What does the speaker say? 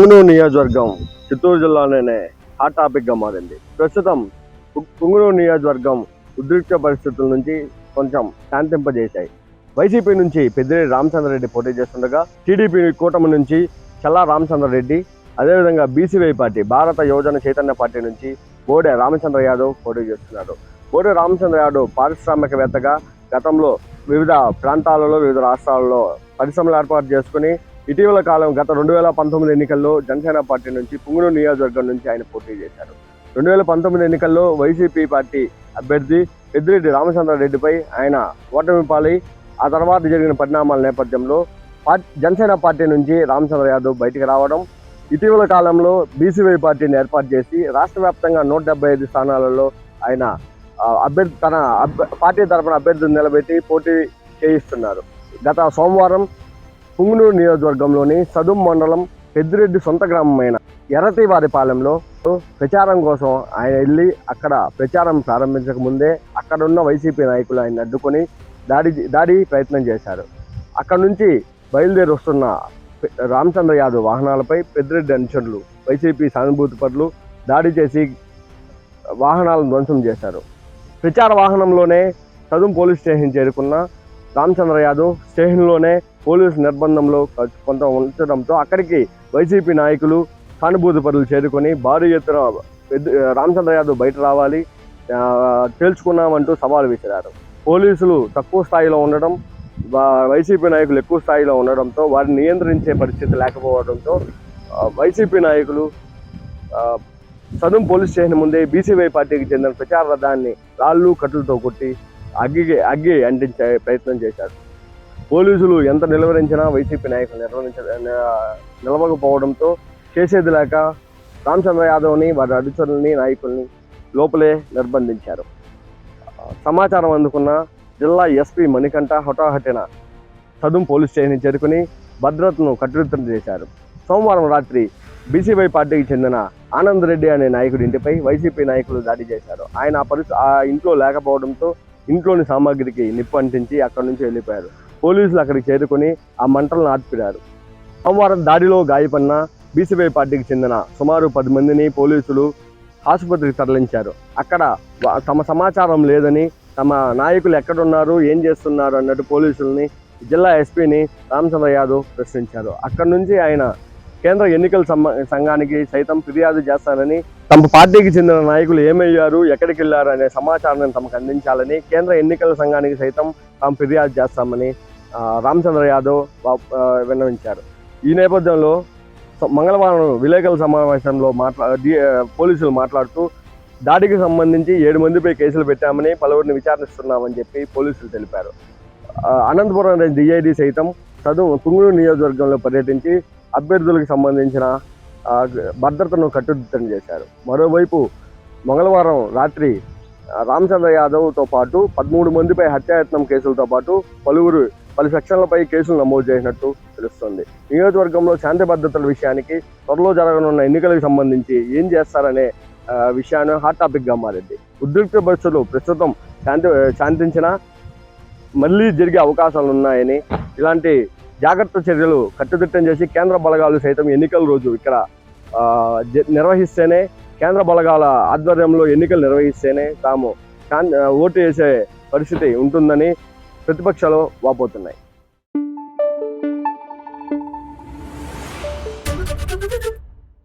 పుంగనూరు నియోజకవర్గం చిత్తూరు జిల్లాలోనే హాట్ టాపిక్గా మారింది. ప్రస్తుతం పు- పుంగనూరు నియోజకవర్గం ఉద్రిక్త పరిస్థితుల నుంచి కొంచెం శాంతింపజేశాయి. వైసీపీ నుంచి పెద్దిరెడ్డి రామచంద్రరెడ్డి పోటీ చేస్తుండగా టీడీపీ కూటమి నుంచి చల్లా రామచంద్రరెడ్డి అదేవిధంగా బీసీవై పార్టీ భారత యువజన చైతన్య పార్టీ నుంచి బోడే రామచంద్ర యాదవ్ పోటీ చేస్తున్నారు. బోడే రామచంద్ర యాదవ్ పారిశ్రామికవేత్తగా గతంలో వివిధ ప్రాంతాలలో వివిధ రాష్ట్రాలలో పరిశ్రమలు ఏర్పాటు చేసుకుని ఇటీవల కాలం గత రెండు వేల పంతొమ్మిది ఎన్నికల్లో జనసేన పార్టీ నుంచి పుంగనూరు నియోజకవర్గం నుంచి ఆయన పోటీ చేశారు. రెండు వేల పంతొమ్మిది ఎన్నికల్లో వైసీపీ పార్టీ అభ్యర్థి పెద్దిరెడ్డి రామచంద్రారెడ్డిపై ఆయన ఓటమి పాలై ఆ తర్వాత జరిగిన పరిణామాల నేపథ్యంలో పార్టీ జనసేన పార్టీ నుంచి రామచంద్ర యాదవ్ బయటికి రావడం ఇటీవల కాలంలో బీసీవై పార్టీని ఏర్పాటు చేసి రాష్ట్ర వ్యాప్తంగా నూట డెబ్బై ఐదు స్థానాలలో ఆయన అభ్యర్థి తన అభ్య- పార్టీ తరఫున అభ్యర్థిని నిలబెట్టి పోటీ చేయిస్తున్నారు. గత సోమవారం పుంగనూరు నియోజకవర్గంలోని సదుం మండలం పెద్దిరెడ్డి సొంత గ్రామమైన ఎర్రతివారిపాలెంలో ప్రచారం కోసం ఆయన వెళ్ళి అక్కడ ప్రచారం ప్రారంభించక ముందే అక్కడున్న వైసీపీ నాయకులు ఆయన అడ్డుకొని దాడి దాడి ప్రయత్నం చేశారు. అక్కడ నుంచి బయలుదేరి వస్తున్న రామచంద్ర యాదవ్ వాహనాలపై పెద్దిరెడ్డి అనుచరులు వైసీపీ సానుభూతి పరులు దాడి చేసి వాహనాలను ధ్వంసం చేశారు. ప్రచార వాహనంలోనే సదుం పోలీస్ స్టేషన్ చేరుకున్న రామచంద్ర యాదవ్ స్టేషన్లోనే పోలీసు నిర్బంధంలో కొంత ఉంచడంతో అక్కడికి వైసీపీ నాయకులు సానుభూతి పరులు చేరుకొని భారీ ఎత్తున పెద్ద- రామచంద్ర యాదవ్ బయట రావాలి తేల్చుకున్నామంటూ సవాల్ విసిరారు. పోలీసులు తక్కువ స్థాయిలో ఉండడం వైసీపీ నాయకులు ఎక్కువ స్థాయిలో ఉండడంతో వారిని నియంత్రించే పరిస్థితి లేకపోవడంతో వైసీపీ నాయకులు సదం సదుం పోలీస్ స్టేషన్ ముందే బీసీవై పార్టీకి చెందిన ప్రచార రథాన్ని రాళ్ళు కట్టులతో కొట్టి అగ్గి అగ్గి అంటించే ప్రయత్నం చేశారు. పోలీసులు ఎంత నిలువరించినా వైసీపీ నాయకులు నిర్వహించ నిలవకపోవడంతో చేసేది లేక రామచంద్ర యాదవ్ని వారి అధికారులని నాయకుల్ని లోపలే నిర్బంధించారు. సమాచారం అందుకున్న జిల్లా ఎస్పీ మణికంఠ హొటాహటిన సదుం పోలీస్ స్టేషన్ చేరుకుని భద్రతను కట్టుదిట్టం చేశారు. సోమవారం రాత్రి బీసీవై పార్టీకి చెందిన ఆనంద్ రెడ్డి అనే నాయకుడి ఇంటిపై వైసీపీ నాయకులు దాడి చేశారు. ఆయన ఆ పరిస్థితి ఆ ఇంట్లో లేకపోవడంతో ఇంట్లోని సామాగ్రికి నిప్పు అంటించి అక్కడి నుంచి వెళ్ళిపోయారు. పోలీసులు అక్కడికి చేరుకొని ఆ మంటలను ఆర్పిడారు సోమవారం దాడిలో గాయపడిన బీసీవై పార్టీకి చెందిన సుమారు పది మందిని పోలీసులు ఆసుపత్రికి తరలించారు. అక్కడ తమ సమాచారం లేదని తమ నాయకులు ఎక్కడున్నారు ఏం చేస్తున్నారు అన్నట్టు పోలీసుల్ని జిల్లా ఎస్పీని రామచంద్ర యాదవ్ ప్రశ్నించారు. అక్కడి నుంచి ఆయన కేంద్ర ఎన్నికల సంఘానికి సైతం ఫిర్యాదు చేస్తానని తమ పార్టీకి చెందిన నాయకులు ఏమయ్యారు ఎక్కడికి వెళ్ళారు అనే సమాచారాన్ని తమకు అందించాలని కేంద్ర ఎన్నికల సంఘానికి సైతం తాము ఫిర్యాదు చేస్తామని రామచంద్ర యాదవ్ విన్నవించారు. ఈ నేపథ్యంలో మంగళవారం విలేకరుల సమావేశంలో మాట్లా డి- పోలీసులు మాట్లాడుతూ దాడికి సంబంధించి ఏడు మందిపై కేసులు పెట్టామని పలువురిని విచారిస్తున్నామని చెప్పి పోలీసులు తెలిపారు. అనంతపురం అనంతపురం డిఐడి సైతం చదువు పుంగూరు నియోజకవర్గంలో పర్యటించి అభ్యర్థులకు సంబంధించిన భద్రతను కట్టుదిట్టం చేశారు. మరోవైపు మంగళవారం రాత్రి రామచంద్ర యాదవ్తో పాటు పదమూడు మందిపై హత్యాయత్నం కేసులతో పాటు పలువురు పలు సెక్షన్లపై కేసులు నమోదు చేసినట్టు తెలుస్తోంది. నియోజకవర్గంలో శాంతి భద్రతల విషయానికి త్వరలో జరగనున్న ఎన్నికలకు సంబంధించి ఏం చేస్తారనే విషయాన్ని హాట్ టాపిక్గా మారింది. ఉద్రిక్త పరిస్థితులు ప్రస్తుతం శాంతి శాంతించిన మళ్ళీ జరిగే అవకాశాలు ఉన్నాయని ఇలాంటి జాగ్రత్త చర్యలు కట్టుదిట్టం చేసి కేంద్ర బలగాలు సైతం ఎన్నికల రోజు ఇక్కడ జ- నిర్వహిస్తేనే కేంద్ర బలగాల ఆధ్వర్యంలో ఎన్నికలు నిర్వహిస్తేనే తాము ఓటు వేసే పరిస్థితి ఉంటుందని ప్రతిపక్షాలు వాపోతున్నాయి.